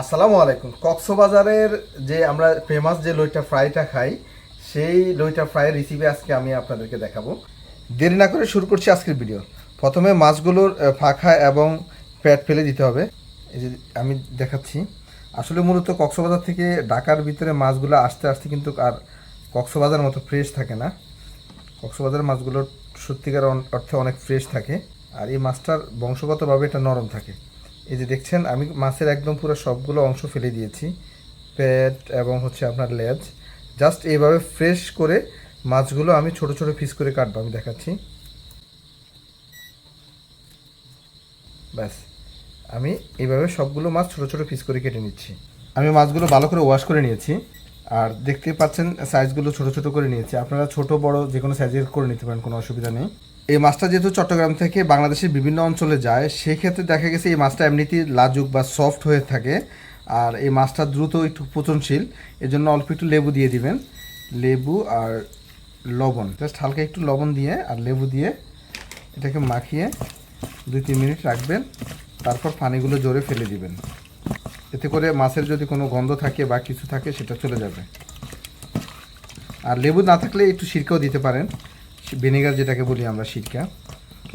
আসসালামু আলাইকুম। কক্সবাজারের যে আমরা ফেমাস যে লইটা ফ্রাইটা খাই, সেই লইটা ফ্রাইয়ের রেসিপি আজকে আমি আপনাদেরকে দেখাবো। দেরি না করে শুরু করছি আজকের ভিডিও প্রথমে মাছগুলোর ফাঁকা এবং প্যাট ফেলে দিতে হবে। এই যে আমি দেখাচ্ছি। আসলে মূলত কক্সবাজার থেকে ঢাকার ভিতরে মাছগুলো আসতে আসতে কিন্তু আর কক্সবাজার মতো ফ্রেশ থাকে না। কক্সবাজারের মাছগুলোর সত্যিকার অর্থে অনেক ফ্রেশ থাকে। আর এই মাছটার বংশগতভাবে এটা নরম থাকে। এই যে দেখছেন, আমি মাছের একদম পুরো সবগুলো অংশ ফেলে দিয়েছি পেট এবং হচ্ছে আপনার লেজ। জাস্ট এইভাবে ফ্রেশ করে মাছগুলো আমি ছোট ছোট পিস করে কাটবো, আমি দেখাচ্ছি। ব্যাস, আমি এইভাবে সবগুলো মাছ ছোট ছোট পিস করে কেটে নিচ্ছি। আমি মাছগুলো ভালো করে ওয়াশ করে নিয়েছি। আর দেখতে পাচ্ছেন সাইজগুলো ছোট ছোট করে নিয়েছি। আপনারা ছোট, বড় যে কোনো সাইজের করে নিতে পারেন, কোনো অসুবিধা নেই। এই মাছটা যেহেতু চট্টগ্রাম থেকে বাংলাদেশের বিভিন্ন অঞ্চলে যায়, সেক্ষেত্রে দেখা গেছে এই মাছটা এমনিতেই লাজুক বা সফট হয়ে থাকে। আর এই মাছটা দ্রুত একটু পচনশীল, এজন্য অল্প একটু লেবু দিয়ে দিবেন। লেবু আর লবণ জাস্ট হালকা একটু লবণ দিয়ে আর লেবু দিয়ে এটাকে মাখিয়ে দুই তিন মিনিট রাখবেন। তারপর পানিগুলো জোরে ফেলে দিবেন। এতে করে মাছের যদি কোনো গন্ধ থাকে বা কিছু থাকে, সেটা চলে যাবে। আর লেবু না থাকলে একটু সিরকাও দিতে পারেন। ভিনেগার যেটাকে বলি আমরা, সিরকা।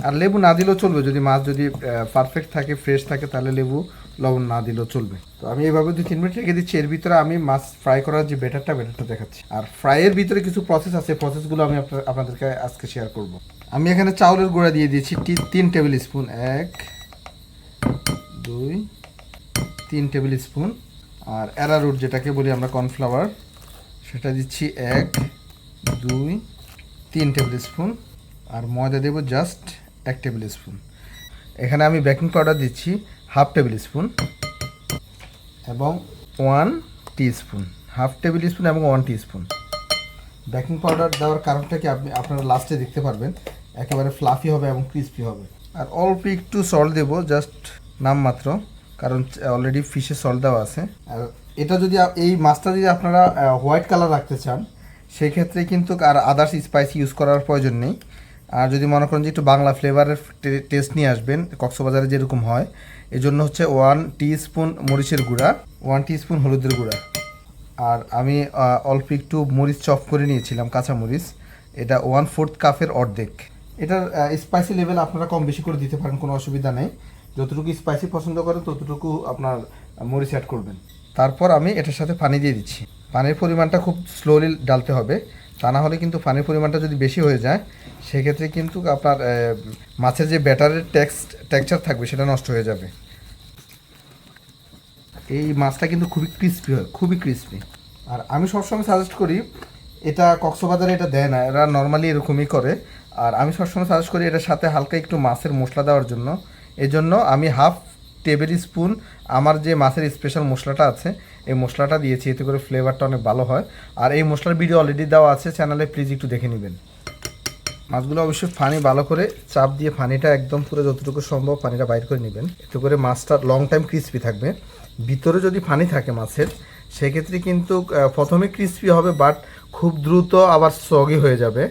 আর লেবু না দিলেও চলবে। যদি মাছ যদি পারফেক্ট থাকে ফ্রেশ থাকে, তাহলে লেবু লবণ না দিলেও চলবে। তো আমি এইভাবে দুই তিন মিনিট রেখে দিচ্ছি। এর ভিতরে আমি মাছ ফ্রাই করার যে বেটারটা বেটারটা দেখাচ্ছি। আর ফ্রাইয়ের ভিতরে কিছু প্রসেস আছে। প্রসেসগুলো আমি আপনাদেরকে আজকে শেয়ার করব। আমি এখানে চাউলের গুঁড়া দিয়ে দিয়েছি তিন টেবিল স্পুন। এক, দুই তিন টেবিল স্পুন, আর অ্যারারুট যেটাকে বলি আমরা কর্নফ্লাওয়ার, সেটা দিচ্ছি এক, দুই, তিন টেবিল স্পুন, আর ময়দা দেবো জাস্ট এক টেবিল স্পুন। এখানে আমি বেকিং পাউডার দিচ্ছি হাফ টেবিল স্পুন এবং one spoon half tablespoon এবং ওয়ান স্পুন বেকিং পাউডার দেওয়ার কারণটা কি আপনি, আপনারা লাস্টে দেখতে পারবেন, একেবারে ফ্লাফি হবে এবং ক্রিস্পি হবে। আর অল্প একটু সল্ট দেবো জাস্ট নামমাত্র। কারণ অলরেডি ফিশে সল্ট দেওয়া আছে। আর এটা যদি এই মাছটা যদি আপনারা হোয়াইট কালার রাখতে চান, সেই ক্ষেত্রে কিন্তু আর আদার্স স্পাইস ইউজ করার প্রয়োজন নেই। আর যদি মনে করেন যে একটু বাংলা ফ্লেভারের টেস্ট নিয়ে আসবেন, কক্সবাজারে যেরকম হয় এই জন্য হচ্ছে ওয়ান স্পুন মরিচের গুঁড়া ওয়ান স্পুন হলুদের গুঁড়া। আর আমি অল্প একটু মরিচ চপ করে নিয়েছিলাম, কাঁচা মরিচ। এটা ওয়ান ফোর্থ কাপের অর্ধেক। এটার স্পাইসি লেভেল আপনারা কম বেশি করে দিতে পারেন, কোনো অসুবিধা নেই। যতটুকু স্পাইসি পছন্দ করেন ততটুকু আপনার মরিচ অ্যাড করবেন। তারপর আমি এটার সাথে পানি দিয়ে দিচ্ছি। পানির পরিমাণটা খুব স্লোলি ডালতে হবে। তা না হলে কিন্তু পানির পরিমাণটা যদি বেশি হয়ে যায়, সেক্ষেত্রে কিন্তু আপনার মাছের যে ব্যাটারের টেক্সট টেক্সচার থাকবে, সেটা নষ্ট হয়ে যাবে। এই মাছটা কিন্তু খুবই ক্রিস্পি হয়, খুবই ক্রিস্পি আর আমি সবসময় সাজেস্ট করি, এটা কক্সবাজারে এটা দেয় না, এরা নর্মালি এরকমই করে। আর আমি সবসময় সাজেস্ট করি, এটার সাথে হালকা একটু মাছের মশলা দেওয়ার জন্য। এজন্য আমি হাফ টেবিল স্পুন আমার যে মাছের স্পেশাল মশলাটা আছে, এই মশলাটা দিয়েছি, এতে করে ফ্লেভারটা অনেক ভালো হয়। আর এই মশলার ভিডিও অলরেডি দেওয়া আছে চ্যানেলে প্লিজ একটু দেখে নেবেন। মাছগুলো অবশ্যই ফানি ভালো করে চাপ দিয়ে পানিটা একদম পুরো যতটুকু সম্ভব পানিটা বাইর করে নেবেন। এতে করে মাছটা লং টাইম ক্রিস্পি থাকবে। ভিতরে যদি ফানি থাকে মাছের, সেক্ষেত্রে কিন্তু প্রথমে ক্রিস্পি হবে বাট খুব দ্রুত আবার সগি হয়ে যাবে।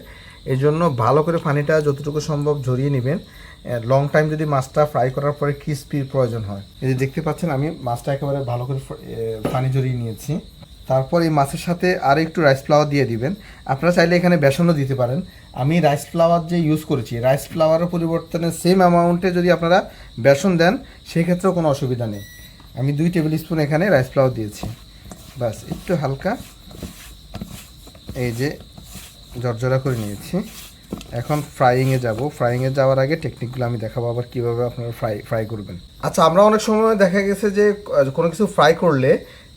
এই জন্য ভালো করে পানিটা যতটুকু সম্ভব ঝরিয়ে নেবেন। লং টাইম যদি মাছটা ফ্রাই করার পরে ক্রিস্পির প্রয়োজন হয়। এই যে দেখতে পাচ্ছেন, আমি মাছটা একেবারে ভালো করে পানি ঝরিয়ে নিয়েছি। তারপর এই মাছের সাথে আর একটু রাইস ফ্লাওয়ার দিয়ে দিবেন। আপনারা চাইলে এখানে বেসনও দিতে পারেন। আমি রাইস ফ্লাওয়ার যে ইউজ করেছি রাইস ফ্লাওয়ারের পরিবর্তনে সেম অ্যামাউন্টে যদি আপনারা বেসন দেন, সেক্ষেত্রেও কোনো অসুবিধা নেই। আমি দুই টেবিল স্পুন এখানে রাইস ফ্লাওয়ার দিয়েছি। বাস একটু হালকা। এই যে জর্জরা করে নিয়েছি। এখন ফ্রাইংয়ে যাব। ফ্রাইংয়ে যাওয়ার আগে টেকনিকগুলো আমি দেখাবো, আবার কীভাবে আপনারা ফ্রাই ফ্রাই করবেন। আচ্ছা আমরা অনেক সময় দেখা গেছে যে কোনো কিছু ফ্রাই করলে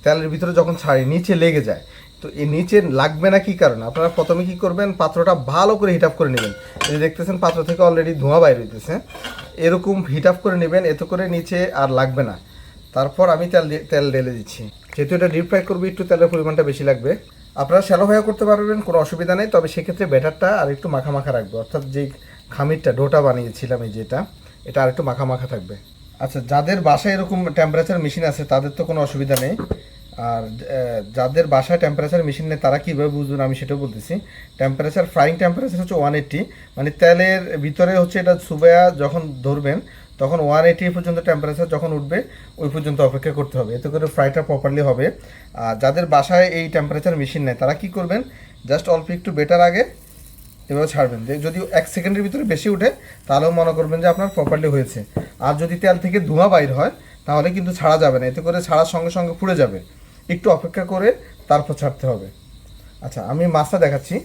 তেলের ভিতরে যখন ছাড়ি, নিচে লেগে যায়। তো এই নিচে লাগবে না কি কারণে? আপনারা প্রথমে কি করবেন, পাত্রটা ভালো করে হিট আপ করে নেবেন। এই দেখতেছেন, পাত্র থেকে অলরেডি ধোঁয়া বাইর হইতেছে। এরকম হিট আপ করে নেবেন, এতে করে নিচে আর লাগবে না। তারপর আমি তেল তেল ঢেলে দিচ্ছি। যেহেতু এটা ডিপ ফ্রাই করব, একটু তেলের পরিমাণটা বেশি লাগবে। আপনারা শ্যালো ভাইয়া করতে পারবেন, কোনো অসুবিধা নেই। তবে সেক্ষেত্রে ব্যাটারটা আর একটু মাখা মাখা রাখবে। অর্থাৎ যে খামিরটা, ডোটা বানিয়েছিলাম এই যেটা, এটা আর একটু মাখা মাখা থাকবে। আচ্ছা যাদের বাসায় এরকম টেম্পারেচার মেশিন আছে, তাদের তো কোনো অসুবিধা নেই। আর যাদের বাসায় টেম্পারেচার মেশিন নেই, তারা কীভাবে বুঝবেন? আমি সেটাও বলতেছি। টেম্পারেচার ফ্রাইং টেম্পারেচার হচ্ছে ওয়ান এইট্টি মানে তেলের ভিতরে হচ্ছে এটা সুবায়া যখন ধরবেন তখন ওয়ান এইটি পর্যন্ত টেম্পারেচার যখন উঠবে, ওই পর্যন্ত অপেক্ষা করতে হবে। এতে করে ফ্রাইটা প্রপারলি হবে। আর যাদের বাসায় এই টেম্পারেচার মেশিন নেয় তারা কি করবেন? জাস্ট অল্প একটু বেটার আগে এভাবে ছাড়বেন। যে যদি এক সেকেন্ডের ভিতরে বেশি উঠে, তাহলেও মনে করবেন যে আপনার প্রপারলি হয়েছে। আর যদি তেল থেকে ধোঁয়া বাইর হয়, তাহলে কিন্তু ছাড়া যাবে না। এতে করে ছাড়ার সঙ্গে সঙ্গে পুড়ে যাবে। একটু অপেক্ষা করে তারপর ছাড়তে হবে। আচ্ছা আমি মাছটা দেখাচ্ছি।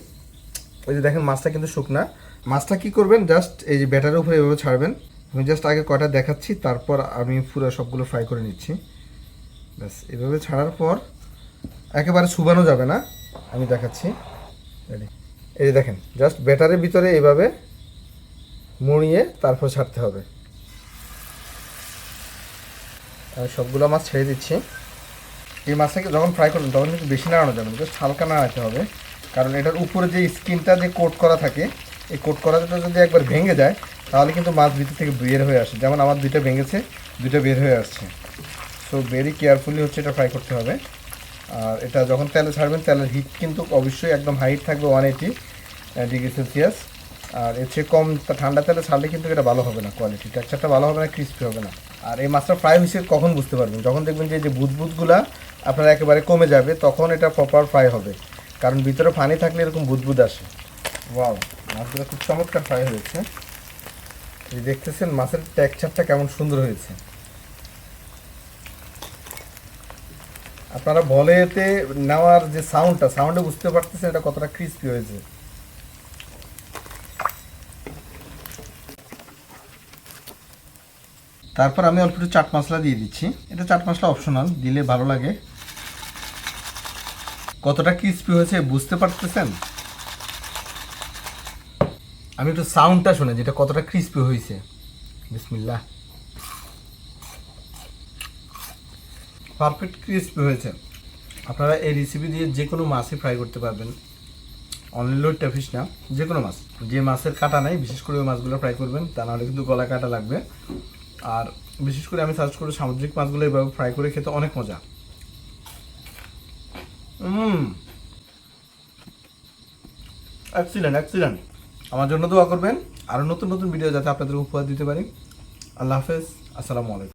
ওই যে দেখেন, মাছটা কিন্তু শুকনা। মাছটা কি করবেন? জাস্ট এই যে ব্যাটারের উপরে এভাবে ছাড়বেন। আমি জাস্ট আগে কয়টা দেখাচ্ছি, তারপর আমি পুরো সবগুলো ফ্রাই করে নিচ্ছি। ব্যাস, এভাবে ছাড়ার পর একেবারে শুবানো যাবে না। আমি দেখাচ্ছি। এই যে দেখেন জাস্ট ব্যাটারের ভিতরে এইভাবে মুড়িয়ে তারপর ছাড়তে হবে। আমি সবগুলো মাছ ছেড়ে দিচ্ছি। এই মাছটাকে যখন ফ্রাই করবেন, তখন কিন্তু বেশি নাড়ানো যাবে জাস্ট হালকা নাড়াতে হবে। কারণ এটার উপরে যে স্কিনটা যে কোট করা থাকে এই কোট করাটা যদি একবার ভেঙে যায়, তাহলে কিন্তু মাছ ভিতর থেকে বের হয়ে আসে। যেমন আমার দুইটা ভেঙেছে, দুইটা বের হয়ে আসছে। সো ভেরি কেয়ারফুলি হচ্ছে এটা ফ্রাই করতে হবে। আর এটা যখন তেলে ছাড়বেন, তেলের হিট কিন্তু অবশ্যই একদম হাইট থাকবে ওয়ান এইটি ডিগ্রি সেলসিয়াস আর এর চেয়ে কম ঠান্ডা তেলে ছাড়লে কিন্তু এটা ভালো হবে না কোয়ালিটি টেক্সচারটা ভালো হবে না ক্রিস্পি হবে না। আর এই মাছটা ফ্রাই হয়েছে কখন বুঝতে পারবেন? যখন দেখবেন যে যে বুদবুদগুলা আপনার একেবারে কমে যাবে, তখন এটা প্রপার ফ্রাই হবে। কারণ ভিতরে পানি থাকলে এরকম বুদবুদ আসে। ওয়াও মাছগুলো খুব চমৎকার ফ্রাই হয়েছে। এই দেখতেছেন, মাছের টেক্সচারটা কেমন সুন্দর হয়েছে। আপনারা বলেতে নেওয়ার যে সাউন্ডটা সাউন্ডে বুঝতে পারতেছেন এটা কতটা ক্রিস্পি হয়েছে। তারপর আমি অল্প একটু চাট মশলা দিয়ে দিচ্ছি। এটা চাট মশলা অপশনাল দিলে ভালো লাগে। কতটা ক্রিস্পি হয়েছে বুঝতে পারতেছেন? আমি একটু সাউন্ডটা শুনে যেটা কতটা ক্রিস্পি হয়েছে বিসমিল্লা পারফেক্ট ক্রিস্পি হয়েছে। আপনারা এই রেসিপি দিয়ে যে কোনো মাছই ফ্রাই করতে পারবেন। অনলি ফিশ না যে কোনো মাছ। যে মাছের কাটা নাই, বিশেষ করে ওই মাছগুলো ফ্রাই করবেন, তা নাহলে কিন্তু গলা কাটা লাগবে। আর বিশেষ করে আমি সার্চ করে সামুদ্রিক মাছগুলো এভাবে ফ্রাই করে খেতে অনেক মজা। হুম এক্সিলেন্ট এক্সিলেন্ট আমার জন্য দোয়া করবেন। আরও নতুন নতুন ভিডিও যাতে আপনাদের উপহার দিতে পারি। আল্লাহ হাফেজ। আসসালামু আলাইকুম।